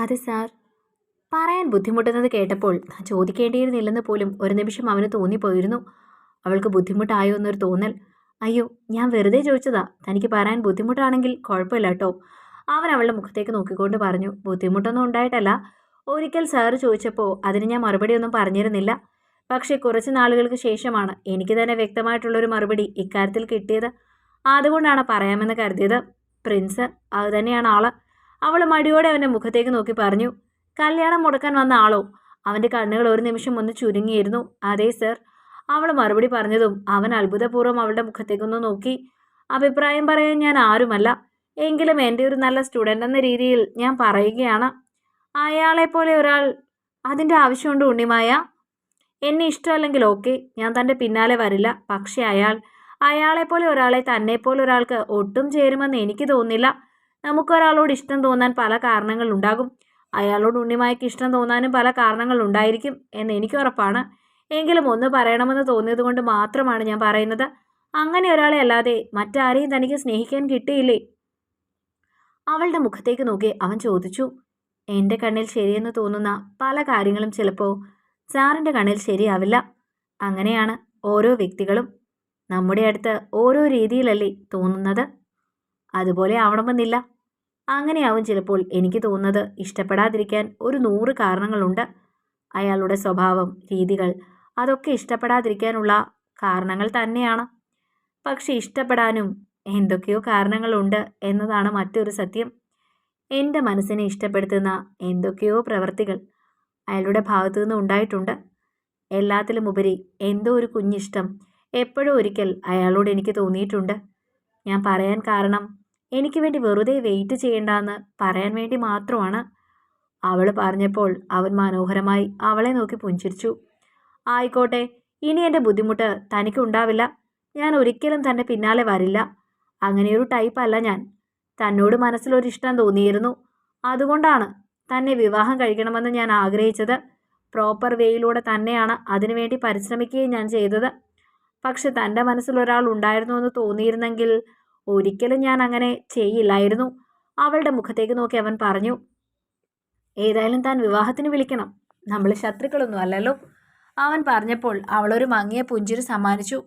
അതെ സാർ. പറയാൻ ബുദ്ധിമുട്ടുന്നത് കേട്ടപ്പോൾ ചോദിക്കേണ്ടിയിരുന്നില്ലെന്ന് പോലും ഒരു നിമിഷം അവന് തോന്നിപ്പോയിരുന്നു. അവൾക്ക് ബുദ്ധിമുട്ടായോ എന്നൊരു തോന്നൽ. അയ്യോ ഞാൻ വെറുതെ ചോദിച്ചതാ. തനിക്ക് പറയാൻ ബുദ്ധിമുട്ടാണെങ്കിൽ കുഴപ്പമില്ല കേട്ടോ. അവൻ അവളുടെ മുഖത്തേക്ക് നോക്കിക്കൊണ്ട് പറഞ്ഞു ബുദ്ധിമുട്ടൊന്നും ഉണ്ടായിട്ടല്ല. ഒരിക്കൽ സാറ് ചോദിച്ചപ്പോൾ അതിന് ഞാൻ മറുപടി ഒന്നും പറഞ്ഞിരുന്നില്ല. പക്ഷേ കുറച്ച് നാളുകൾക്ക് ശേഷമാണ് എനിക്ക് തന്നെ വ്യക്തമായിട്ടുള്ളൊരു മറുപടി ഇക്കാര്യത്തിൽ കിട്ടിയത്. അതുകൊണ്ടാണ് പറയാമെന്ന് കരുതിയത്. പ്രിൻസ് അത് തന്നെയാണ് ആൾ. അവൾ മടിയോടെ അവന്റെ മുഖത്തേക്ക് നോക്കി പറഞ്ഞു കല്യാണം മുടക്കാൻ വന്ന ആളോ? അവന്റെ കണ്ണുകൾ ഒരു നിമിഷം ഒന്ന് ചുരുങ്ങിയിരുന്നു. അതെ സർ. അവൾ മറുപടി പറഞ്ഞതും അവൻ അത്ഭുതപൂർവം അവളുടെ മുഖത്തേക്കൊന്ന് നോക്കി അഭിപ്രായം പറയാൻ ഞാൻ ആരുമല്ല. എങ്കിലും എന്റെ ഒരു നല്ല സ്റ്റുഡന്റ് എന്ന രീതിയിൽ ഞാൻ പറയുകയാണ്. അയാളെപ്പോലെ ഒരാൾ അതിന്റെ ആവശ്യമുണ്ട് ഉണ്ണിമായ. എന്നെ ഇഷ്ടമല്ലെങ്കിൽ ഓക്കെ ഞാൻ തന്റെ പിന്നാലെ വരില്ല. പക്ഷേ അയാൾ അയാളെപ്പോലെ ഒരാളെ തന്നെപ്പോലെ ഒരാൾക്ക് ഒട്ടും ചേരുമെന്ന് എനിക്ക് തോന്നില്ല നമുക്കൊരാളോട് ഇഷ്ടം തോന്നാൻ പല കാരണങ്ങളുണ്ടാകും. അയാളോട് ഉണ്ണിമായ്ക്ക് ഇഷ്ടം തോന്നാനും പല കാരണങ്ങളുണ്ടായിരിക്കും എന്ന് എനിക്ക് ഉറപ്പാണ്. എങ്കിലും ഒന്ന് പറയണമെന്ന് തോന്നിയത് കൊണ്ട് മാത്രമാണ് ഞാൻ പറയുന്നത്. അങ്ങനെ ഒരാളെ അല്ലാതെ മറ്റാരെയും തനിക്ക് സ്നേഹിക്കാൻ കിട്ടിയില്ലേ? അവളുടെ മുഖത്തേക്ക് നോക്കി അവൻ ചോദിച്ചു. എന്റെ കണ്ണിൽ ശരിയെന്ന് തോന്നുന്ന പല കാര്യങ്ങളും ചിലപ്പോൾ സാറിന്റെ കണ്ണിൽ ശരിയാവില്ല. അങ്ങനെയാണ് ഓരോ വ്യക്തികളും നമ്മുടെ അടുത്ത് ഓരോ രീതിയിലല്ലേ തോന്നുന്നത്. അതുപോലെ ആവണമെന്നില്ല അങ്ങനെയാവും ചിലപ്പോൾ എനിക്ക് തോന്നുന്നത്. ഇഷ്ടപ്പെടാതിരിക്കാൻ ഒരു നൂറ് കാരണങ്ങളുണ്ട്. അയാളുടെ സ്വഭാവം രീതികൾ അതൊക്കെ ഇഷ്ടപ്പെടാതിരിക്കാനുള്ള കാരണങ്ങൾ തന്നെയാണ്. പക്ഷെ ഇഷ്ടപ്പെടാനും എന്തൊക്കെയോ കാരണങ്ങളുണ്ട് എന്നതാണ് മറ്റൊരു സത്യം. എന്റെ മനസ്സിനെ ഇഷ്ടപ്പെടുത്തുന്ന എന്തൊക്കെയോ പ്രവർത്തികൾ അയാളുടെ ഭാഗത്തു നിന്ന് ഉണ്ടായിട്ടുണ്ട്. എല്ലാത്തിലും ഉപരി എന്തോ ഒരു കുഞ്ഞിഷ്ടം എപ്പോഴും ഒരിക്കൽ അയാളോട് എനിക്ക് തോന്നിയിട്ടുണ്ട്. ഞാൻ പറയാൻ കാരണം എനിക്ക് വേണ്ടി വെറുതെ വെയിറ്റ് ചെയ്യേണ്ടെന്ന് പറയാൻ വേണ്ടി മാത്രമാണ്. അവൾ പറഞ്ഞപ്പോൾ അവൻ മനോഹരമായി അവളെ നോക്കി പുഞ്ചിരിച്ചു. ആയിക്കോട്ടെ ഇനി എന്റെ ബുദ്ധിമുട്ട് തനിക്കുണ്ടാവില്ല ഞാൻ ഒരിക്കലും തന്റെ പിന്നാലെ വരില്ല. അങ്ങനെയൊരു ടൈപ്പ് അല്ല ഞാൻ. തന്നോട് മനസ്സിലൊരിഷ്ടം തോന്നിയിരുന്നു. അതുകൊണ്ടാണ് തന്നെ വിവാഹം കഴിക്കണമെന്ന് ഞാൻ ആഗ്രഹിച്ചത്. പ്രോപ്പർ വേയിലൂടെ തന്നെയാണ് അതിനുവേണ്ടി പരിശ്രമിക്കുകയും ഞാൻ ചെയ്തത്. പക്ഷെ തന്റെ മനസ്സിൽ ഒരാൾ ഉണ്ടായിരുന്നു എന്ന് തോന്നിയിരുന്നെങ്കിൽ ഒരിക്കലും ഞാൻ അങ്ങനെ ചെയ്യില്ലായിരുന്നു. അവളുടെ മുഖത്തേക്ക് നോക്കി അവൻ പറഞ്ഞു ഏതായാലും താൻ വിവാഹത്തിന് വിളിക്കണം. നമ്മൾ ശത്രുക്കളൊന്നും അല്ലല്ലോ. അവൻ പറഞ്ഞപ്പോൾ അവളൊരു മങ്ങിയ പുഞ്ചിരി സമ്മാനിച്ചു.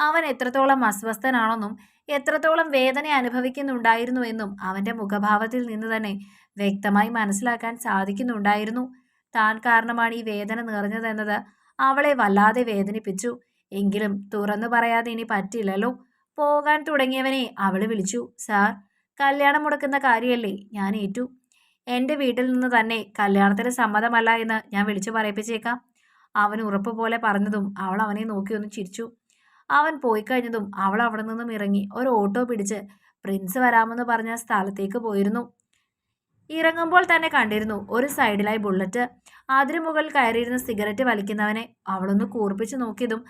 അവൻ എത്രത്തോളം അസ്വസ്ഥനാണെന്നും എത്രത്തോളം വേദന അനുഭവിക്കുന്നുണ്ടായിരുന്നു എന്നും അവന്റെ മുഖഭാവത്തിൽ നിന്ന് തന്നെ വ്യക്തമായി മനസ്സിലാക്കാൻ സാധിക്കുന്നുണ്ടായിരുന്നു. താൻ കാരണമാണ് ഈ വേദന നിറഞ്ഞതെന്നത്. അവളെ വല്ലാതെ വേദനിപ്പിച്ചു. എങ്കിലും തുറന്നു പറയാതെ ഇനി പറ്റില്ലല്ലോ. പോകാൻ തുടങ്ങിയവനെ അവൾ വിളിച്ചു. സാർ കല്യാണം മുടക്കുന്ന കാര്യമല്ലേ ഞാൻ ഏറ്റു. എന്റെ വീട്ടിൽ നിന്ന് തന്നെ കല്യാണത്തിന് സമ്മതമല്ല എന്ന് ഞാൻ വിളിച്ചു പറയിപ്പിച്ചേക്കാം. അവൻ ഉറപ്പ് പോലെ പറഞ്ഞതും അവൾ അവനെ നോക്കി ഒന്ന് ചിരിച്ചു. അവൻ പോയി കഴിഞ്ഞതും അവൾ അവിടെ നിന്നും ഇറങ്ങി ഒരു ഓട്ടോ പിടിച്ച് പ്രിൻസ് വരാമെന്ന് പറഞ്ഞ സ്ഥലത്തേക്ക് പോയിരുന്നു. ഇറങ്ങുമ്പോൾ തന്നെ കണ്ടിരുന്നു ഒരു സൈഡിലായി ബുള്ളറ്റ്. അതിനു മുകളിൽ കയറിയിരുന്ന സിഗരറ്റ് വലിക്കുന്നവനെ അവളൊന്ന് കൂർപ്പിച്ചു നോക്കിയതും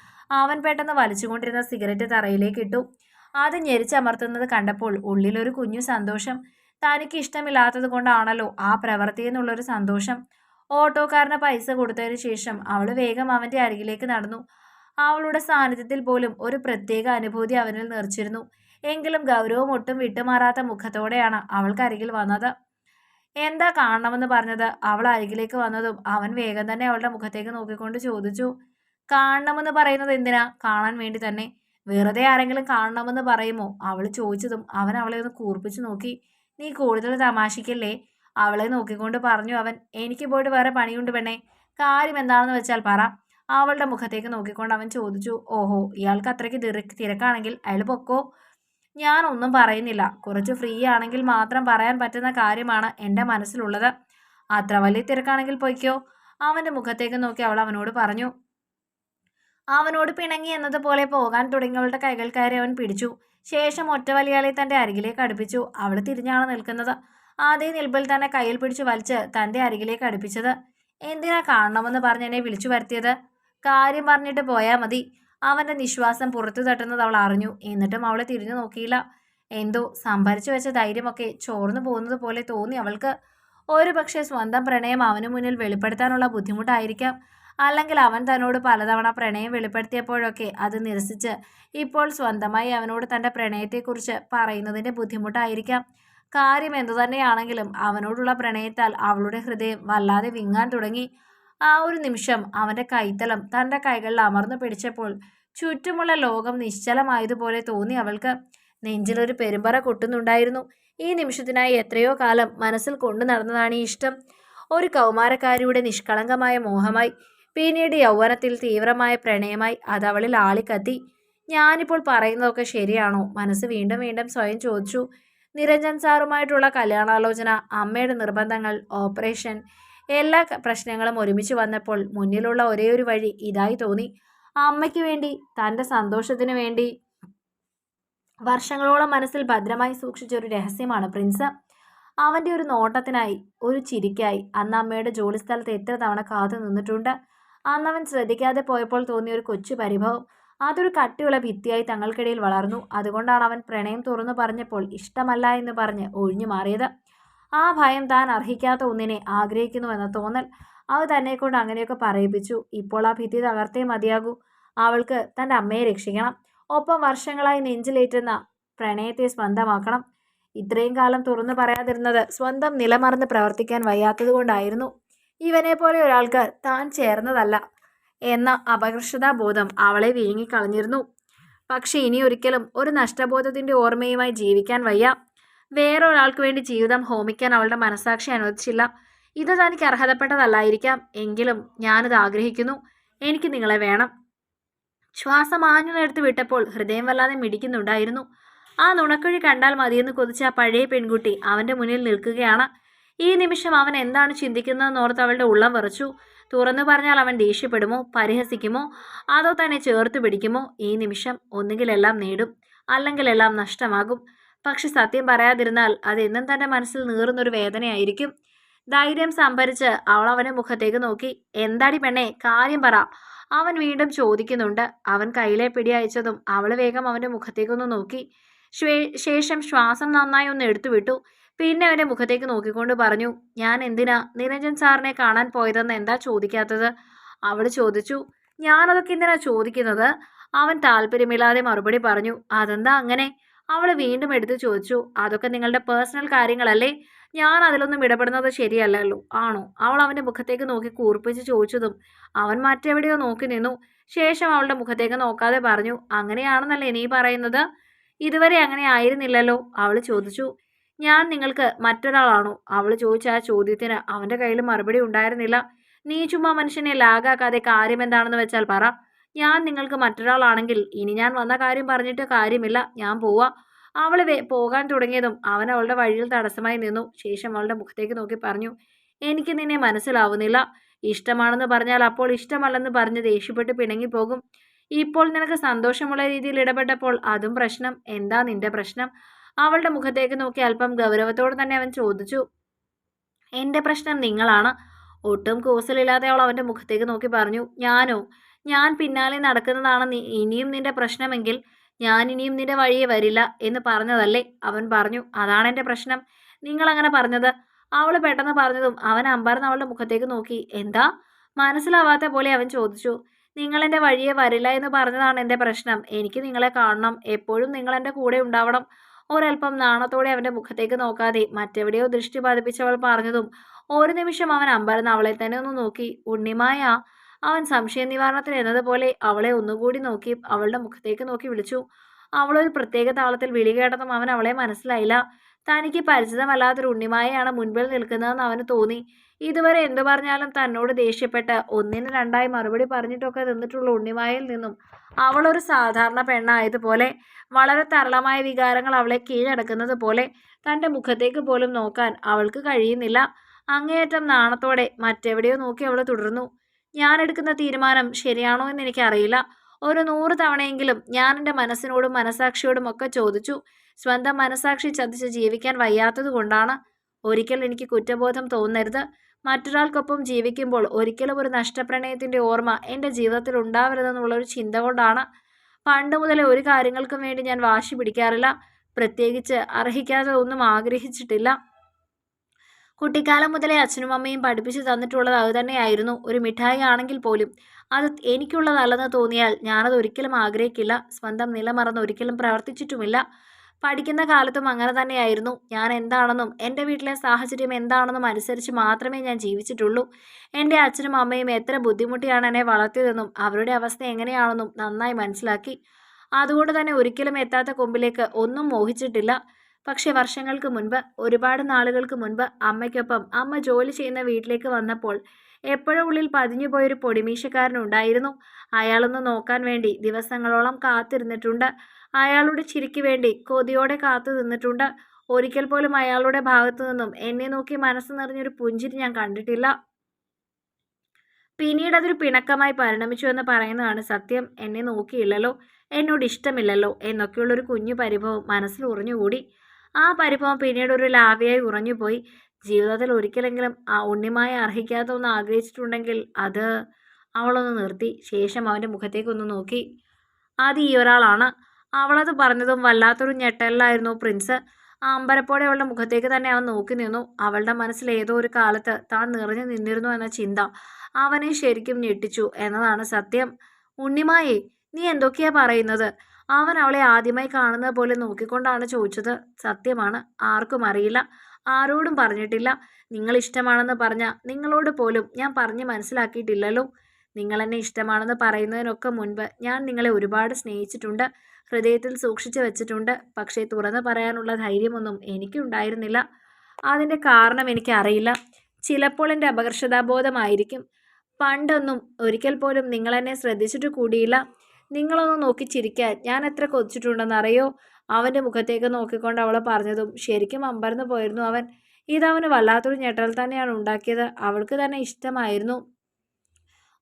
അവൻ പെട്ടെന്ന് വലിച്ചുകൊണ്ടിരുന്ന സിഗരറ്റ് തറയിലേക്ക് ഇട്ടു. അത് ഞെരിച്ചമർത്തുന്നത് കണ്ടപ്പോൾ ഉള്ളിലൊരു കുഞ്ഞു സന്തോഷം. തനിക്ക് ഇഷ്ടമില്ലാത്തത് കൊണ്ടാണല്ലോ ആ പ്രവൃത്തി എന്നുള്ളൊരു സന്തോഷം. ഓട്ടോക്കാരന് പൈസ കൊടുത്തതിന് ശേഷം അവൾ വേഗം അവന്റെ അരികിലേക്ക് നടന്നു. അവളുടെ സാന്നിധ്യത്തിൽ പോലും ഒരു പ്രത്യേക അനുഭൂതി അവനിൽ നിറച്ചിരുന്നു. എങ്കിലും ഗൗരവം ഒട്ടും വിട്ടുമാറാത്ത മുഖത്തോടെയാണ് അവൾക്ക് അരികിൽ വന്നത്. എന്താ കാണണമെന്ന് പറഞ്ഞത്? അവൾ അരികിലേക്ക് വന്നതും അവൻ വേഗം തന്നെ അവളുടെ മുഖത്തേക്ക് നോക്കിക്കൊണ്ട് ചോദിച്ചു. കാണണമെന്ന് പറയുന്നത് എന്തിനാ? കാണാൻ വേണ്ടി തന്നെ. വെറുതെ ആരെങ്കിലും കാണണമെന്ന് പറയുമോ? അവൾ ചോദിച്ചതും അവൻ അവളെ ഒന്ന് കൂർപ്പിച്ചു നോക്കി. നീ കൂടുതൽ തമാശിക്കല്ലേ? അവളെ നോക്കിക്കൊണ്ട് പറഞ്ഞു അവൻ. എനിക്ക് പോയിട്ട് വേറെ പണിയുണ്ട് പെണ്ണേ. കാര്യം എന്താണെന്ന് വെച്ചാൽ പറ. അവളുടെ മുഖത്തേക്ക് നോക്കിക്കൊണ്ട് അവൻ ചോദിച്ചു. ഓഹോ ഇയാൾക്ക് അത്രയ്ക്ക് തിരക്കാണെങ്കിൽ അയാൾ പൊക്കോ? ഞാനൊന്നും പറയുന്നില്ല. കുറച്ച് ഫ്രീ ആണെങ്കിൽ മാത്രം പറയാൻ പറ്റുന്ന കാര്യമാണ് എന്റെ മനസ്സിലുള്ളത്. അത്ര വലിയ തിരക്കാണെങ്കിൽ പൊയ്ക്കോ. അവന്റെ മുഖത്തേക്ക് നോക്കി അവൾ അവനോട് പറഞ്ഞു. അവനോട് പിണങ്ങി എന്നതുപോലെ പോകാൻ തുടങ്ങിയവളുടെ കൈകൾ കയറി അവൻ പിടിച്ചു. ശേഷം ഒറ്റ വലിയാളെ തന്റെ അരികിലേക്ക് അടുപ്പിച്ചു. അവൾ തിരിഞ്ഞാണ് നിൽക്കുന്നത്. അതേ നിൽപ്പിൽ തന്നെ കയ്യിൽ പിടിച്ചു വലിച്ച് തന്റെ അരികിലേക്ക് അടുപ്പിച്ചത്. എന്തിനാ കാണണമെന്ന് പറഞ്ഞ് എന്നെ വിളിച്ചു വരുത്തിയത്? കാര്യം പറഞ്ഞിട്ട് പോയാൽ മതി. അവന്റെ നിശ്വാസം പുറത്തു തട്ടുന്നത് അവൾ അറിഞ്ഞു. എന്നിട്ടും അവളെ തിരിഞ്ഞു നോക്കിയില്ല. എന്തോ സംഭരിച്ചു വെച്ച ധൈര്യമൊക്കെ ചോർന്നു പോകുന്നത് പോലെ തോന്നി അവൾക്ക്. ഒരു പക്ഷേ സ്വന്തം പ്രണയം അവന് മുന്നിൽ വെളിപ്പെടുത്താനുള്ള ബുദ്ധിമുട്ടായിരിക്കാം. അല്ലെങ്കിൽ അവൻ തന്നോട് പലതവണ പ്രണയം വെളിപ്പെടുത്തിയപ്പോഴൊക്കെ അത് നിരസിച്ച് ഇപ്പോൾ സ്വന്തമായി അവനോട് തന്റെ പ്രണയത്തെക്കുറിച്ച് പറയുന്നതിന്റെ ബുദ്ധിമുട്ടായിരിക്കാം. കാര്യം എന്തു തന്നെയാണെങ്കിലും അവനോടുള്ള പ്രണയത്താൽ അവളുടെ ഹൃദയം വല്ലാതെ വിങ്ങാൻ തുടങ്ങി. ആ ഒരു നിമിഷം അവന്റെ കൈത്തലം തന്റെ കൈകളിൽ അമർന്നു പിടിച്ചപ്പോൾ ചുറ്റുമുള്ള ലോകം നിശ്ചലമായതുപോലെ തോന്നി അവൾക്ക്. നെഞ്ചിലൊരു പെരുമ്പറ കൊട്ടുന്നുണ്ടായിരുന്നു. ഈ നിമിഷത്തിനായി എത്രയോ കാലം മനസ്സിൽ കൊണ്ടു നടന്നതാണ് ഈ ഇഷ്ടം. ഒരു കൗമാരക്കാരിയുടെ നിഷ്കളങ്കമായ മോഹമായി പിന്നീട് യൗവനത്തിൽ തീവ്രമായ പ്രണയമായി അതവളിൽ ആളിക്കത്തി. ഞാനിപ്പോൾ പറയുന്നതൊക്കെ ശരിയാണോ? മനസ്സ് വീണ്ടും വീണ്ടും സ്വയം ചോദിച്ചു. നിരഞ്ജൻ സാറുമായിട്ടുള്ള കല്യാണാലോചന അമ്മയുടെ നിർബന്ധങ്ങൾ ഓപ്പറേഷൻ എല്ലാ പ്രശ്നങ്ങളും ഒരുമിച്ച് വന്നപ്പോൾ മുന്നിലുള്ള ഒരേ ഒരു വഴി ഇതായി തോന്നി. അമ്മയ്ക്ക് വേണ്ടി തന്റെ സന്തോഷത്തിന് വേണ്ടി. വർഷങ്ങളോളം മനസ്സിൽ ഭദ്രമായി സൂക്ഷിച്ച ഒരു രഹസ്യമാണ് പ്രിൻസ്. അവന്റെ ഒരു നോട്ടത്തിനായി ഒരു ചിരിക്കായി അന്ന് അമ്മയുടെ ജോലിസ്ഥലത്ത് എത്ര തവണ കാത്തു നിന്നിട്ടുണ്ട്. അന്ന് അവൻ ശ്രദ്ധിക്കാതെ പോയപ്പോൾ തോന്നിയ ഒരു കൊച്ചു പരിഭവം. അതൊരു കട്ടിയുള്ള ഭിത്തിയായി തങ്ങൾക്കിടയിൽ വളർന്നു. അതുകൊണ്ടാണ് അവൻ പ്രണയം തുറന്നു പറഞ്ഞപ്പോൾ ഇഷ്ടമല്ല എന്ന് പറഞ്ഞ് ഒഴിഞ്ഞു മാറിയത്. ആ ഭയം താൻ അർഹിക്കാത്ത ഒന്നിനെ ആഗ്രഹിക്കുന്നുവെന്ന തോന്നൽ അവ തന്നെ കൊണ്ട് അങ്ങനെയൊക്കെ പറയിപ്പിച്ചു. ഇപ്പോൾ ആ ഭിത്തി തകർത്തേ മതിയാകൂ. അവൾക്ക് തന്റെ അമ്മയെ രക്ഷിക്കണം. ഒപ്പം വർഷങ്ങളായി നെഞ്ചിലേറ്റുന്ന പ്രണയത്തെ സ്വന്തമാക്കണം. ഇത്രയും കാലം തുറന്നു പറയാതിരുന്നത് സ്വന്തം നിലമറന്ന് പ്രവർത്തിക്കാൻ വയ്യാത്തതുകൊണ്ടായിരുന്നു ഇവനെ പോലെ ഒരാൾക്ക് താൻ ചേർന്നതല്ല എന്ന അപകർഷതാബോധം അവളെ വിഴുങ്ങിക്കളഞ്ഞിരുന്നു. പക്ഷെ ഇനി ഒരിക്കലും ഒരു നഷ്ടബോധത്തിന്റെ ഓർമ്മയുമായി ജീവിക്കാൻ വയ്യ. വേറൊരാൾക്ക് വേണ്ടി ജീവിതം ഹോമിക്കാൻ അവളുടെ മനസാക്ഷി അനുവദിച്ചില്ല. ഇത് തനിക്ക് അർഹതപ്പെട്ടതല്ലായിരിക്കാം. എങ്കിലും ഞാനിത് ആഗ്രഹിക്കുന്നു. എനിക്ക് നിങ്ങളെ വേണം. ശ്വാസം ആഞ്ഞു നേടുത്ത് വിട്ടപ്പോൾ ഹൃദയം വല്ലാതെ മിടിക്കുന്നുണ്ടായിരുന്നു. ആ നുണക്കുഴി കണ്ടാൽ മതിയെന്ന് കൊതിച്ച ആ പഴയ പെൺകുട്ടി അവന്റെ മുന്നിൽ നിൽക്കുകയാണ്. ഈ നിമിഷം അവൻ എന്താണ് ചിന്തിക്കുന്നതെന്നോർത്ത് അവളുടെ ഉള്ളം വിറച്ചു. തുറന്നു പറഞ്ഞാൽ അവൻ ദേഷ്യപ്പെടുമോ? പരിഹസിക്കുമോ? അതോ തന്നെ ചേർത്ത് പിടിക്കുമോ? ഈ നിമിഷം ഒന്നുകിൽ എല്ലാം നേടും അല്ലെങ്കിൽ എല്ലാം നഷ്ടമാകും. പക്ഷെ സത്യം പറയാതിരുന്നാൽ അതെന്നും തന്റെ മനസ്സിൽ നീറുന്നൊരു വേദനയായിരിക്കും. ധൈര്യം സംഭരിച്ച് അവൾ അവന്റെ മുഖത്തേക്ക് നോക്കി എന്താടി പെണ്ണേ കാര്യം പറ. അവൻ വീണ്ടും ചോദിക്കുന്നുണ്ട്. അവൻ കയ്യിലെ പിടി അയച്ചതും അവൾ വേഗം അവന്റെ മുഖത്തേക്കൊന്ന് നോക്കി. ശേഷം ശ്വാസം നന്നായി ഒന്ന് എടുത്തുവിട്ടു പിന്നെ അവന്റെ മുഖത്തേക്ക് നോക്കിക്കൊണ്ട് പറഞ്ഞു ഞാൻ എന്തിനാ നിരഞ്ജൻ സാറിനെ കാണാൻ പോയതെന്ന് എന്താ ചോദിക്കാത്തത്? അവൾ ചോദിച്ചു ഞാനതൊക്കെ എന്തിനാ ചോദിക്കുന്നത്? അവൻ താല്പര്യമില്ലാതെ മറുപടി പറഞ്ഞു അതെന്താ അങ്ങനെ? അവൾ വീണ്ടും എടുത്തു ചോദിച്ചു അതൊക്കെ നിങ്ങളുടെ പേഴ്സണൽ കാര്യങ്ങളല്ലേ? ഞാൻ അതിലൊന്നും ഇടപെടുന്നത് ശരിയല്ലല്ലോ. ആണോ? അവൾ അവന്റെ മുഖത്തേക്ക് നോക്കി കൂർപ്പിച്ച് ചോദിച്ചതും അവൻ മറ്റെവിടെയോ നോക്കി നിന്നു. ശേഷം അവളുടെ മുഖത്തേക്ക് നോക്കാതെ പറഞ്ഞു അങ്ങനെയാണെന്നല്ലേ നീ പറയുന്നത്? ഇതുവരെ അങ്ങനെ ആയിരുന്നില്ലല്ലോ. അവൾ ചോദിച്ചു ഞാൻ നിങ്ങൾക്ക് മറ്റൊരാളാണോ? അവൾ ചോദിച്ച ആ ചോദ്യത്തിന് അവന്റെ കയ്യിൽ മറുപടി ഉണ്ടായിരുന്നില്ല. നീ ചുമ്മാ മനുഷ്യനെ ലാഗാക്കാതെ കാര്യം എന്താണെന്ന് വെച്ചാൽ പറ. ഞാൻ നിങ്ങൾക്ക് മറ്റൊരാളാണെങ്കിൽ ഇനി ഞാൻ വന്ന കാര്യം പറഞ്ഞിട്ട് കാര്യമില്ല ഞാൻ പോവാ. അവൾ വേ പോകാൻ തുടങ്ങിയതും അവൻ അവളുടെ വഴിയിൽ തടസ്സമായി നിന്നു. ശേഷം അവളുടെ മുഖത്തേക്ക് നോക്കി പറഞ്ഞു എനിക്ക് നിന്നെ മനസ്സിലാവുന്നില്ല. ഇഷ്ടമാണെന്ന് പറഞ്ഞാൽ അപ്പോൾ ഇഷ്ടമല്ലെന്ന് പറഞ്ഞ് ദേഷ്യപ്പെട്ട് പിണങ്ങിപ്പോകും ഇപ്പോൾ നിനക്ക് സന്തോഷമുള്ള രീതിയിൽ ഇടപെട്ടപ്പോൾ അതും പ്രശ്നം. എന്താ നിന്റെ പ്രശ്നം? അവളുടെ മുഖത്തേക്ക് നോക്കി അല്പം ഗൗരവത്തോടെ തന്നെ അവൻ ചോദിച്ചു എന്റെ പ്രശ്നം നിങ്ങളാണ്. ഒട്ടും കൂസലില്ലാതെ അവൾ അവന്റെ മുഖത്തേക്ക് നോക്കി പറഞ്ഞു ഞാനോ? ഞാൻ പിന്നാലെ നടക്കുന്നതാണ് ഇനിയും നിന്റെ പ്രശ്നമെങ്കിൽ ഞാൻ ഇനിയും നിന്റെ വഴിയെ വരില്ല എന്ന് പറഞ്ഞതല്ലേ? അവൻ പറഞ്ഞു അതാണ് എന്റെ പ്രശ്നം. നിങ്ങൾ അങ്ങനെ പറഞ്ഞത്. അവൾ പെട്ടെന്ന് പറഞ്ഞതും അവൻ അമ്പർന്ന് അവളുടെ മുഖത്തേക്ക് നോക്കി. എന്താ? മനസ്സിലാവാത്ത പോലെ അവൻ ചോദിച്ചു. നിങ്ങൾ എന്റെ വഴിയെ വരില്ല എന്ന് പറഞ്ഞതാണ് എന്റെ പ്രശ്നം. എനിക്ക് നിങ്ങളെ കാണണം. എപ്പോഴും നിങ്ങൾ എന്റെ കൂടെ ഉണ്ടാവണം. ഒരല്പം നാണത്തോടെ അവന്റെ മുഖത്തേക്ക് നോക്കാതെ മറ്റെവിടെയോ ദൃഷ്ടി പതിപ്പിച്ചവൾ പറഞ്ഞതും ഒരു നിമിഷം അവൻ അമ്പരന്ന് അവളെ തന്നെ ഒന്ന് നോക്കി. ഉണ്ണിമായ അവൻ സംശയ നിവാരണത്തിന് എന്നതുപോലെ അവളെ ഒന്നുകൂടി നോക്കി അവളുടെ മുഖത്തേക്ക് നോക്കി വിളിച്ചു. അവളൊരു പ്രത്യേക താളത്തിൽ വിളി കേട്ടതും അവൻ അവളെ മനസ്സിലായില്ല. തനിക്ക് പരിചിതമല്ലാത്തൊരു ഉണ്ണിമായയാണ് മുൻപിൽ നിൽക്കുന്നതെന്ന് അവന് തോന്നി. ഇതുവരെ എന്തു പറഞ്ഞാലും തന്നോട് ദേഷ്യപ്പെട്ട് ഒന്നിന് രണ്ടായി മറുപടി പറഞ്ഞിട്ടൊക്കെ നിന്നിട്ടുള്ള ഉണ്ണിമായിൽ നിന്നും അവളൊരു സാധാരണ പെണ്ണായതുപോലെ വളരെ തരളമായ വികാരങ്ങൾ അവളെ കീഴടക്കുന്നത് പോലെ തന്റെ മുഖത്തേക്ക് പോലും നോക്കാൻ അവൾക്ക് കഴിയുന്നില്ല. അങ്ങേയറ്റം നാണത്തോടെ മറ്റെവിടെയോ നോക്കി അവൾ തുടർന്നു. ഞാൻ എടുക്കുന്ന തീരുമാനം ശരിയാണോ എന്ന് എനിക്കറിയില്ല. ഒരു നൂറ് തവണയെങ്കിലും ഞാൻ എന്റെ മനസ്സിനോടും മനസാക്ഷിയോടും ഒക്കെ ചോദിച്ചു. സ്വന്തം മനസാക്ഷി ചതിച്ച് ജീവിക്കാൻ വയ്യാത്തത് കൊണ്ടാണ്. ഒരിക്കൽ എനിക്ക് കുറ്റബോധം തോന്നരുത്. മറ്റൊരാൾക്കൊപ്പം ജീവിക്കുമ്പോൾ ഒരിക്കലും ഒരു നഷ്ടപ്രണയത്തിന്റെ ഓർമ്മ എന്റെ ജീവിതത്തിൽ ഉണ്ടാവരുതെന്നുള്ളൊരു ചിന്ത കൊണ്ടാണ്. പണ്ട് മുതലേ ഒരു കാര്യങ്ങൾക്കും വേണ്ടി ഞാൻ വാശി പിടിക്കാറില്ല. പ്രത്യേകിച്ച് അർഹിക്കാതെ ഒന്നും ആഗ്രഹിച്ചിട്ടില്ല. കുട്ടിക്കാലം മുതലേ അച്ഛനും അമ്മയും പഠിപ്പിച്ചു തന്നിട്ടുള്ളത് അത് തന്നെയായിരുന്നു. ഒരു മിഠായി ആണെങ്കിൽ പോലും അത് എനിക്കുള്ളതല്ലെന്ന് തോന്നിയാൽ ഞാനത് ഒരിക്കലും ആഗ്രഹിക്കില്ല. സ്വന്തം നില മറന്ന് ഒരിക്കലും പ്രവർത്തിച്ചിട്ടുമില്ല. പഠിക്കുന്ന കാലത്തും അങ്ങനെ തന്നെയായിരുന്നു. ഞാൻ എന്താണെന്നും എന്റെ വീട്ടിലെ സാഹചര്യം എന്താണെന്നും അനുസരിച്ച് മാത്രമേ ഞാൻ ജീവിച്ചിട്ടുള്ളൂ. എന്റെ അച്ഛനും അമ്മയും എത്ര ബുദ്ധിമുട്ടിയാണ് എന്നെ വളർത്തിയതെന്നും അവരുടെ അവസ്ഥ എങ്ങനെയാണെന്നും നന്നായി മനസ്സിലാക്കി. അതുകൊണ്ട് തന്നെ ഒരിക്കലും എത്താത്ത കൊമ്പിലേക്ക് ഒന്നും മോഹിച്ചിട്ടില്ല. പക്ഷെ വർഷങ്ങൾക്ക് മുൻപ് ഒരുപാട് നാളുകൾക്ക് മുൻപ് അമ്മയ്ക്കൊപ്പം അമ്മ ജോലി ചെയ്യുന്ന വീട്ടിലേക്ക് വന്നപ്പോൾ എപ്പോഴും ഉള്ളിൽ പതിഞ്ഞുപോയൊരു പൊടിമീശക്കാരനുണ്ടായിരുന്നു അയാളൊന്ന് നോക്കാൻ വേണ്ടി ദിവസങ്ങളോളം കാത്തിരുന്നിട്ടുണ്ട്. അയാളുടെ ചിരിക്ക് വേണ്ടി കൊതിയോടെ കാത്തു നിന്നിട്ടുണ്ട്. ഒരിക്കൽ പോലും അയാളുടെ ഭാഗത്തു നിന്നും എന്നെ നോക്കി മനസ്സ് നിറഞ്ഞൊരു പുഞ്ചിരി ഞാൻ കണ്ടിട്ടില്ല. പിന്നീട് അതൊരു പിണക്കമായി പരിണമിച്ചു എന്ന് പറയുന്നതാണ് സത്യം. എന്നെ നോക്കിയില്ലല്ലോ എന്നോട് ഇഷ്ടമില്ലല്ലോ എന്നൊക്കെയുള്ളൊരു കുഞ്ഞു പരിഭവം മനസ്സിൽ ഉറഞ്ഞുകൂടി. ആ പരിഭവം പിന്നീട് ഒരു ലാവയായി ഉറഞ്ഞുപോയി. ജീവിതത്തിൽ ഒരിക്കലെങ്കിലും ആ ഉണ്ണിമായ അർഹിക്കാത്ത ഒന്ന് ആഗ്രഹിച്ചിട്ടുണ്ടെങ്കിൽ അത് അവളൊന്ന് നിർത്തി. ശേഷം അവന്റെ മുഖത്തേക്കൊന്ന് നോക്കി. അത് ഈ ഒരാളാണ്. അവളത് പറഞ്ഞതും വല്ലാത്തൊരു ഞെട്ടലിലായിരുന്നു പ്രിൻസ്. അമ്പരപ്പോടെ അവളുടെ മുഖത്തേക്ക് തന്നെ അവൻ നോക്കി നിന്നു. അവളുടെ മനസ്സിൽ ഏതോ ഒരു കാലത്ത് താൻ നിറഞ്ഞു നിന്നിരുന്നു എന്ന ചിന്ത അവനെ ശരിക്കും ഞെട്ടിച്ചു എന്നതാണ് സത്യം. ഉണ്ണിമായേ നീ എന്തൊക്കെയാ പറയുന്നത്? അവൻ അവളെ ആദ്യമായി കാണുന്നത് പോലെ നോക്കിക്കൊണ്ടാണ് ചോദിച്ചത്. സത്യമാണ്. ആർക്കും അറിയില്ല. ആരോടും പറഞ്ഞിട്ടില്ല. നിങ്ങൾ ഇഷ്ടമാണെന്ന് പറഞ്ഞ നിങ്ങളോട് പോലും ഞാൻ പറഞ്ഞ് മനസ്സിലാക്കിയിട്ടില്ലല്ലോ. നിങ്ങൾ എന്നെ ഇഷ്ടമാണെന്ന് പറയുന്നതിനൊക്കെ മുൻപ് ഞാൻ നിങ്ങളെ ഒരുപാട് സ്നേഹിച്ചിട്ടുണ്ട്. ഹൃദയത്തിൽ സൂക്ഷിച്ചു വെച്ചിട്ടുണ്ട്. പക്ഷേ തുറന്ന് പറയാനുള്ള ധൈര്യമൊന്നും എനിക്കുണ്ടായിരുന്നില്ല. അതിന്റെ കാരണം എനിക്കറിയില്ല. ചിലപ്പോൾ എന്റെ അപകർഷതാബോധമായിരിക്കും. പണ്ടൊന്നും ഒരിക്കൽ പോലും നിങ്ങളെന്നെ ശ്രദ്ധിച്ചിട്ട് കൂടിയില്ല. നിങ്ങളൊന്ന് നോക്കി ചിരിക്കാൻ. ഞാൻ എത്ര കൊതിച്ചിട്ടുണ്ടെന്ന് അറിയോ? അവന്റെ മുഖത്തേക്ക് നോക്കിക്കൊണ്ട് അവൾ പറഞ്ഞതും ശരിക്കും അമ്പരന്ന് പോയിരുന്നു അവൻ. ഇതവന് വല്ലാത്തൊരു ഞെട്ടൽ തന്നെയാണ് ഉണ്ടാക്കിയത്. അവൾക്ക് തന്നെ ഇഷ്ടമായിരുന്നു.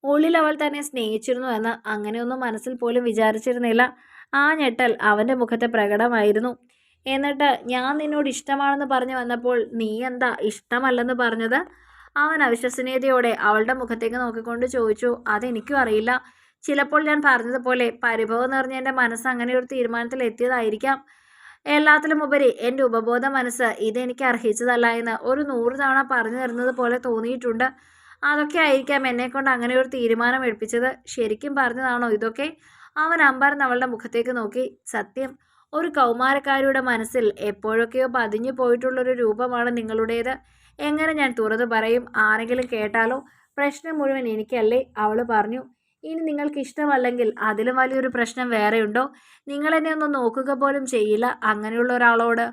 ഉള്ളിൽ അവൾ തന്നെ സ്നേഹിച്ചിരുന്നു എന്ന് അങ്ങനെയൊന്നും മനസ്സിൽ പോലും വിചാരിച്ചിരുന്നില്ല. ആ ഞെട്ടൽ അവന്റെ മുഖത്തെ പ്രകടമായിരുന്നു. എന്നിട്ട് ഞാൻ നിന്നോട് ഇഷ്ടമാണെന്ന് പറഞ്ഞു വന്നപ്പോൾ നീ എന്താ ഇഷ്ടമല്ലെന്ന് പറഞ്ഞത്? അവൻ അവിശ്വസനീയതയോടെ അവളുടെ മുഖത്തേക്ക് നോക്കിക്കൊണ്ട് ചോദിച്ചു അതെനിക്കും അറിയില്ല. ചിലപ്പോൾ ഞാൻ പറഞ്ഞതുപോലെ പരിഭവം നിറഞ്ഞ മനസ്സ് അങ്ങനെ ഒരു തീരുമാനത്തിൽ എത്തിയതായിരിക്കാം. എല്ലാത്തിലും ഉപരി എന്റെ ഉപബോധ മനസ്സ് ഇതെനിക്ക് അർഹിച്ചതല്ല എന്ന് ഒരു നൂറ് തവണ പറഞ്ഞു തരുന്നത് പോലെ തോന്നിയിട്ടുണ്ട്. അതൊക്കെ ആയിരിക്കാം എന്നെക്കൊണ്ട് അങ്ങനെ ഒരു തീരുമാനം എടുപ്പിച്ചത്. ശരിക്കും പറഞ്ഞതാണോ ഇതൊക്കെ? അവൻ അമ്പർ അവളുടെ മുഖത്തേക്ക് നോക്കി. സത്യം ഒരു കൗമാരക്കാരിയുടെ മനസ്സിൽ എപ്പോഴൊക്കെയോ പതിഞ്ഞു പോയിട്ടുള്ളൊരു രൂപമാണ് നിങ്ങളുടേത്. എങ്ങനെ ഞാൻ തുറന്നു പറയും? ആരെങ്കിലും കേട്ടാലോ? പ്രശ്നം മുഴുവൻ എനിക്കല്ലേ? അവൾ പറഞ്ഞു. ഇനി നിങ്ങൾക്ക് ഇഷ്ടമല്ലെങ്കിൽ അതിലും വലിയൊരു പ്രശ്നം വേറെയുണ്ടോ? നിങ്ങൾ എന്നെ ഒന്ന് നോക്കുക പോലും ചെയ്യില്ല അങ്ങനെയുള്ള ഒരാളോട്.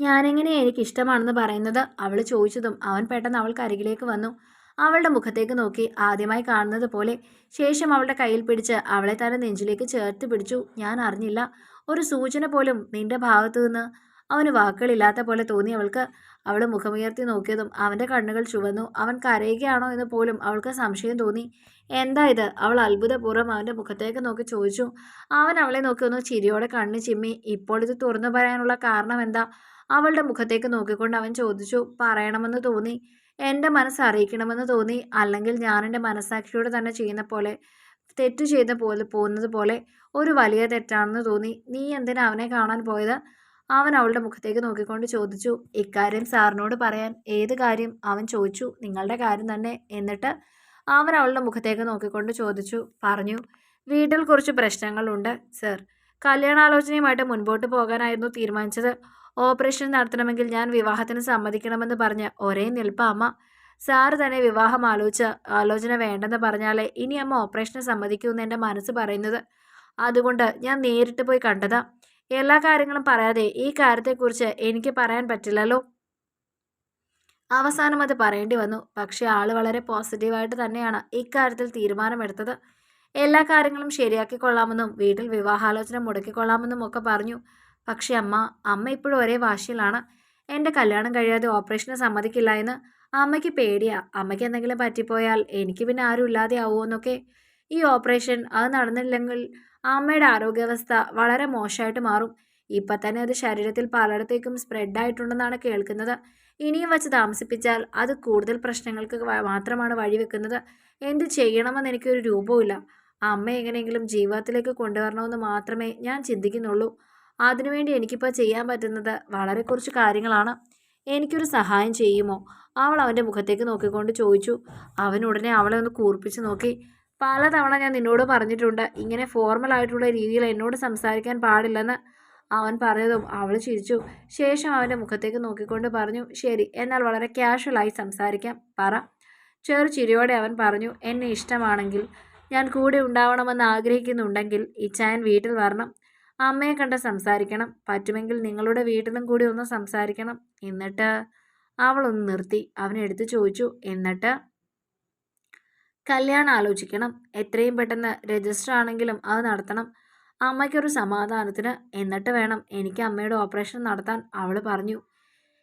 ഞാനെങ്ങനെ എനിക്ക് ഇഷ്ടമാണെന്ന് പറയുന്നത്? അവൾ ചോദിച്ചതും അവൻ പെട്ടെന്ന് അവൾക്ക് അരികിലേക്ക് വന്നു. അവളുടെ മുഖത്തേക്ക് നോക്കി ആദ്യമായി കാണുന്നത് പോലെ ശേഷം അവളുടെ കയ്യിൽ പിടിച്ച് അവളെ തന്നെ നെഞ്ചിലേക്ക് ചേർത്ത് പിടിച്ചു. ഞാൻ അറിഞ്ഞില്ല. ഒരു സൂചന പോലും നിന്റെ ഭാഗത്തു നിന്ന് അവന് വാക്കുകളില്ലാത്ത പോലെ തോന്നി അവൾക്ക്. അവൾ മുഖമുയർത്തി നോക്കിയതും അവന്റെ കണ്ണുകൾ ചുവന്നു. അവൻ കരയുകയാണോ എന്ന് പോലും അവൾക്ക് സംശയം തോന്നി. എന്താ ഇത്? അവൾ അത്ഭുതപൂർവം അവന്റെ മുഖത്തേക്ക് നോക്കി ചോദിച്ചു. അവൻ അവളെ നോക്കി ഒന്ന് ചിരിയോടെ കണ്ണ് ചിമ്മി. ഇപ്പോൾ ഇത് തുറന്നു പറയാനുള്ള കാരണം എന്താ? അവളുടെ മുഖത്തേക്ക് നോക്കിക്കൊണ്ട് അവൻ ചോദിച്ചു. പറയണമെന്ന് തോന്നി. എന്റെ മനസ്സ് അറിയിക്കണമെന്ന് തോന്നി. അല്ലെങ്കിൽ ഞാൻ എന്റെ മനസ്സാക്ഷിയോട് തന്നെ ചെയ്യുന്ന പോലെ തെറ്റ് ചെയ്ത പോലെ പോകുന്നത് പോലെ ഒരു വലിയ തെറ്റാണെന്ന് തോന്നി. നീ എന്തിനാ അവനെ കാണാൻ പോയത്? അവൻ അവളുടെ മുഖത്തേക്ക് നോക്കിക്കൊണ്ട് ചോദിച്ചു ഇക്കാര്യം സാറിനോട് പറയാൻ ഏത് കാര്യം? അവൻ ചോദിച്ചു നിങ്ങളുടെ കാര്യം തന്നെ. എന്നിട്ട് അവൻ അവളുടെ മുഖത്തേക്ക് നോക്കിക്കൊണ്ട് ചോദിച്ചു പറഞ്ഞു വീട്ടിൽ കുറച്ച് പ്രശ്നങ്ങളുണ്ട് സർ. കല്യാണാലോചനയുമായിട്ട് മുൻപോട്ട് പോകാനായിരുന്നു തീരുമാനിച്ചത്. ഓപ്പറേഷൻ നടത്തണമെങ്കിൽ ഞാൻ വിവാഹത്തിന് സമ്മതിക്കണമെന്ന് പറഞ്ഞ് ഒരേ നിൽപ്പ അമ്മ. സാറ് തന്നെ വിവാഹം ആലോചിച്ച ആലോചന വേണ്ടെന്ന് പറഞ്ഞാലേ ഇനി അമ്മ ഓപ്പറേഷന് സമ്മതിക്കുമെന്ന് എന്റെ മനസ്സ് പറയുന്നത്. അതുകൊണ്ട് ഞാൻ നേരിട്ട് പോയി കണ്ടതാ. എല്ലാ കാര്യങ്ങളും പറയാതെ ഈ കാര്യത്തെക്കുറിച്ച് എനിക്ക് പറയാൻ പറ്റില്ലല്ലോ. അവസാനം അത് പറയേണ്ടി വന്നു. പക്ഷേ ആൾ വളരെ പോസിറ്റീവായിട്ട് തന്നെയാണ് ഇക്കാര്യത്തിൽ തീരുമാനമെടുത്തത്. എല്ലാ കാര്യങ്ങളും ശരിയാക്കിക്കൊള്ളാമെന്നും വീട്ടിൽ വിവാഹാലോചന മുടക്കിക്കൊള്ളാമെന്നും ഒക്കെ പറഞ്ഞു. പക്ഷേ അമ്മ അമ്മ ഇപ്പോഴും ഒരേ വാശിയിലാണ്. എന്റെ കല്യാണം കഴിയാതെ ഓപ്പറേഷന് സമ്മതിക്കില്ല എന്ന് അമ്മയ്ക്ക് പേടിയാ. അമ്മയ്ക്ക് എന്തെങ്കിലും പറ്റിപ്പോയാൽ എനിക്ക് പിന്നെ ആരും ഇല്ലാതെ ആവുമോ എന്നൊക്കെ. ഈ ഓപ്പറേഷൻ അത് നടന്നില്ലെങ്കിൽ അമ്മയുടെ ആരോഗ്യാവസ്ഥ വളരെ മോശമായിട്ട് മാറും. ഇപ്പം തന്നെ അത് ശരീരത്തിൽ പലയിടത്തേക്കും സ്പ്രെഡ് ആയിട്ടുണ്ടെന്നാണ് കേൾക്കുന്നത്. ഇനിയും വച്ച് താമസിപ്പിച്ചാൽ അത് കൂടുതൽ പ്രശ്നങ്ങൾക്ക് മാത്രമാണ് വഴിവെക്കുന്നത് എന്ത് ചെയ്യണമെന്ന് എനിക്കൊരു രൂപവുമില്ല അമ്മ എങ്ങനെയെങ്കിലും ജീവിതത്തിലേക്ക് കൊണ്ടുവരണമെന്ന് മാത്രമേ ഞാൻ ചിന്തിക്കുന്നുള്ളൂ. അതിനുവേണ്ടി എനിക്കിപ്പോൾ ചെയ്യാൻ പറ്റുന്നത് വളരെ കുറച്ച് കാര്യങ്ങളാണ്. എനിക്കൊരു സഹായം ചെയ്യുമോ? അവൾ അവന്റെ മുഖത്തേക്ക് നോക്കിക്കൊണ്ട് ചോദിച്ചു. അവൻ ഉടനെ അവളെ ഒന്ന് കൂർപ്പിച്ച് നോക്കി. പലതവണ ഞാൻ നിന്നോട് പറഞ്ഞിട്ടുണ്ട് ഇങ്ങനെ ഫോർമൽ ആയിട്ടുള്ള രീതിയിൽ എന്നോട് സംസാരിക്കാൻ പാടില്ലെന്ന് അവൻ പറഞ്ഞതും അവൾ ചിരിച്ചു. ശേഷം അവന്റെ മുഖത്തേക്ക് നോക്കിക്കൊണ്ട് പറഞ്ഞു ശരി എന്നാൽ വളരെ ക്യാഷ്വലായി സംസാരിക്കാം പറ ചെറു ചിരിയോടെ അവൻ പറഞ്ഞു എന്നെ ഇഷ്ടമാണെങ്കിൽ ഞാൻ കൂടെ ഉണ്ടാവണമെന്ന് ആഗ്രഹിക്കുന്നുണ്ടെങ്കിൽ ഇച്ചായൻ വീട്ടിൽ വരണം. അമ്മയെ കണ്ട് സംസാരിക്കണം. പറ്റുമെങ്കിൽ നിങ്ങളുടെ വീട്ടിലും കൂടി ഒന്ന് സംസാരിക്കണം എന്നിട്ട് അവളൊന്ന് നിർത്തി. അവനെടുത്ത് ചോദിച്ചു എന്നിട്ട്? കല്യാണം ആലോചിക്കണം. എത്രയും പെട്ടെന്ന് രജിസ്റ്റർ ആണെങ്കിലും അത് നടത്തണം. അമ്മയ്ക്കൊരു സമാധാനത്തിന് എന്നിട്ട് വേണം. എനിക്ക് അമ്മയുടെ ഓപ്പറേഷൻ നടത്താൻ അവൾ പറഞ്ഞു.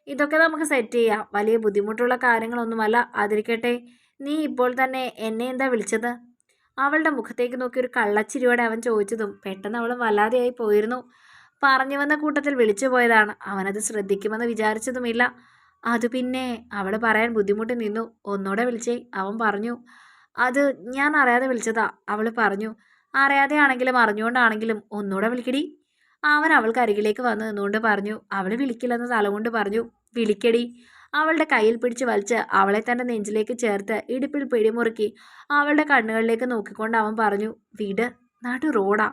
ഇതൊക്കെ നമുക്ക് സെറ്റ് ചെയ്യാം. വലിയ ബുദ്ധിമുട്ടുള്ള കാര്യങ്ങളൊന്നുമല്ല. അതിരിക്കട്ടെ. നീ ഇപ്പോൾ തന്നെ എന്നെ എന്താ വിളിച്ചത്? അവളുടെ മുഖത്തേക്ക് നോക്കി ഒരു കള്ളച്ചിരിയോടെ അവൻ ചോദിച്ചതും പെട്ടെന്ന് അവൾ വല്ലാതെയായി പോയിരുന്നു. പറഞ്ഞു വന്ന കൂട്ടത്തിൽ വിളിച്ചു പോയതാണ്. അവനത് ശ്രദ്ധിക്കുമെന്ന് വിചാരിച്ചതുമില്ല. അത് പിന്നെ അവൾ പറയാൻ ബുദ്ധിമുട്ട് നിന്നു. ഒന്നോടെ വിളിച്ചേ. അവൻ പറഞ്ഞു അത് ഞാൻ അറിയാതെ വിളിച്ചതാ. അവൾ പറഞ്ഞു അറിയാതെ ആണെങ്കിലും അറിഞ്ഞുകൊണ്ടാണെങ്കിലും ഒന്നുകൂടെ വിളിക്കടി. അവൻ അവൾക്ക് അരികിലേക്ക് വന്ന് നിന്നുകൊണ്ട് പറഞ്ഞു അവൾ വിളിക്കില്ലെന്ന് തലകൊണ്ട് പറഞ്ഞു വിളിക്കടി. അവളുടെ കയ്യിൽ പിടിച്ച് വലിച്ച് അവളെ തന്റെ നെഞ്ചിലേക്ക് ചേർത്ത് ഇടുപ്പിൽ പിടിമുറുക്കി അവളുടെ കണ്ണുകളിലേക്ക് നോക്കിക്കൊണ്ട് അവൻ പറഞ്ഞു വീട് നാട്ടു റോഡാ.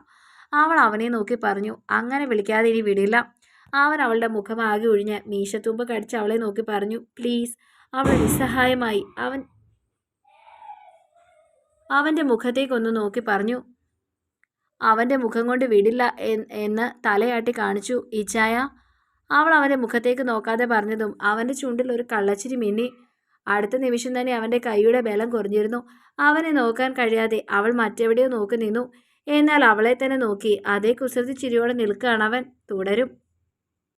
അവൾ അവനെ നോക്കി പറഞ്ഞു അങ്ങനെ വിളിക്കാതെ ഇനി വിടില്ല. അവൻ അവളുടെ മുഖം ആകെ ഒഴിഞ്ഞ് മീശത്തുമ്പ് കടിച്ച് അവളെ നോക്കി പറഞ്ഞു പ്ലീസ്. അവൾ നിസ്സഹായമായി അവൻ അവന്റെ മുഖത്തേക്കൊന്ന് നോക്കി പറഞ്ഞു അവന്റെ മുഖം കൊണ്ട് വിടില്ല എന്ന് തലയാട്ടി കാണിച്ചു ഈച്ചായ. അവൾ അവന്റെ മുഖത്തേക്ക് നോക്കാതെ പറഞ്ഞതും അവന്റെ ചുണ്ടിൽ ഒരു കള്ളച്ചിരി മിന്നി. അടുത്ത നിമിഷം തന്നെ അവന്റെ കൈയുടെ ബലം കുറഞ്ഞിരുന്നു. അവനെ നോക്കാൻ കഴിയാതെ അവൾ മറ്റെവിടെയോ നോക്കി നിന്നു. എന്നാൽ അവളെ തന്നെ നോക്കി അതേ കുസൃതി ചിരിയോടെ നിൽക്കുകയാണ് അവൻ. തുടരും.